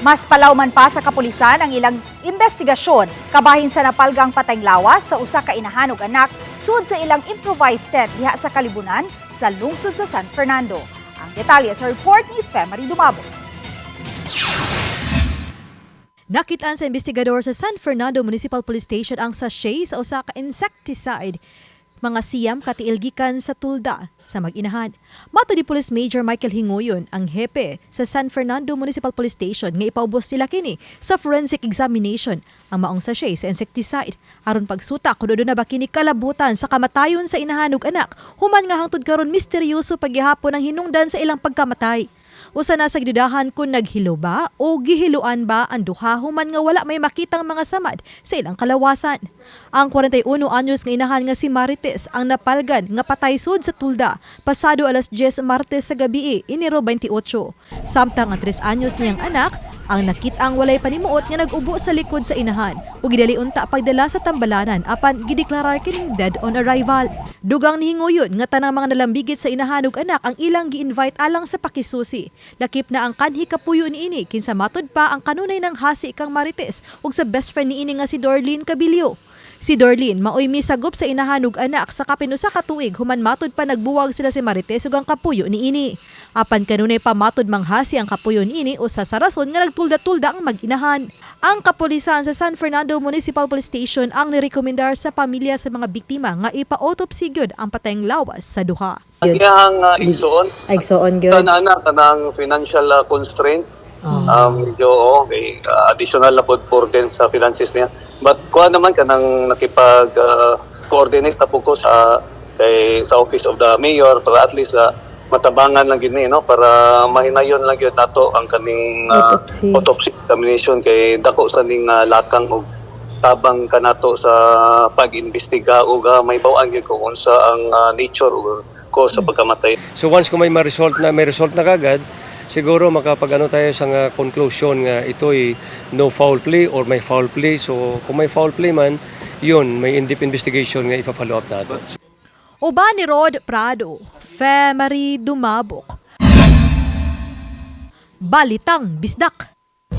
Mas palawman pa sa kapulisan ang ilang investigasyon kabahin sa napalgang patayng lawas sa usa ka inahan ug anak sud sa ilang improvised tent diha sa Kalibunan sa lungsod sa San Fernando. Ang detalye sa report ni Femery Dumabo. Nakitaan sa investigador sa San Fernando Municipal Police Station ang sachet sa usa ka insecticide mga siyam katiilgikan sa tulda sa mag-inahan. Mato di Police Major Michael Hingoyon, ang hepe sa San Fernando Municipal Police Station nga ipaubos nila kini sa forensic examination ang maong sachet sa insecticide aron pagsuta kuno na ba kini kalabutan sa kamatayon sa inahan ug anak human nga hangtod karon misteryoso paghihapon ang hinungdan sa ilang pagkamatay. Usa na sa gidudahan kung naghilo ba o gihiluan ba ang duha human nga wala may makitang mga samad sa ilang kalawasan. Ang 41 anyos nga inahan nga si Marites ang napalgan nga patay sud sa tulda pasado alas 10 Martes sa gabi Enero 28. Samtang ang 3 anyos niyang anak ang nakit-ang walay panimuot nga nag-ubo sa likod sa inahan ug gidali unta pagdala sa tambalanan apan gideklarar kining dead on arrival. Dugang ni Hingoyon nga tanang mga nalambigit sa inahan ug anak ang ilang gi-invite alang sa pakisusi. Lakip na ang kanhi kapuyo niini kinsa matod pa ang kanunay ng hasi kang Marites ug sa best friend niini nga si Dorlene Cabilio. Si Dorlene maoy misagop sa inahan ug anak sa kapinusa ka tuig human matod pa nagbuwag sila si Marites ug ang kapuyo niini. Apan kanunay pa matod manghasi ang kapuyo niini usa sa rason nga nagtulda-tulda ang mag-inahan. Ang kapulisan sa San Fernando Municipal Police Station ang nirekomendar sa pamilya sa mga biktima nga ipa-autopsy gyud ang patayng lawas sa duha. Ang uh, igsoon, Igsoon gyud. kana na kanang financial uh, constraint, um, medyo oh, may uh, additional na pod burden sa finances niya. But kuha naman kanang nakipag uh, coordinate na po ko sa kay sa office of the mayor para at least uh, matabangan lang gini no para mahinayon lang gyud nato ang kaning uh, Autopsy. autopsy examination kay dako sa ning uh, lakang og tabang kanato sa pag-imbestiga ug uh, may bawaan gyud kung unsa ang uh, nature ug cause sa pagkamatay. So once kung may ma-result na may result na kagad, siguro makapag-ano tayo sa nga conclusion nga ito'y no foul play or may foul play. So kung may foul play man, yun, may in-depth investigation nga ipa-follow up natin. Uba ni Rod Prado, Femery Dumabok. Balitang Bisdak.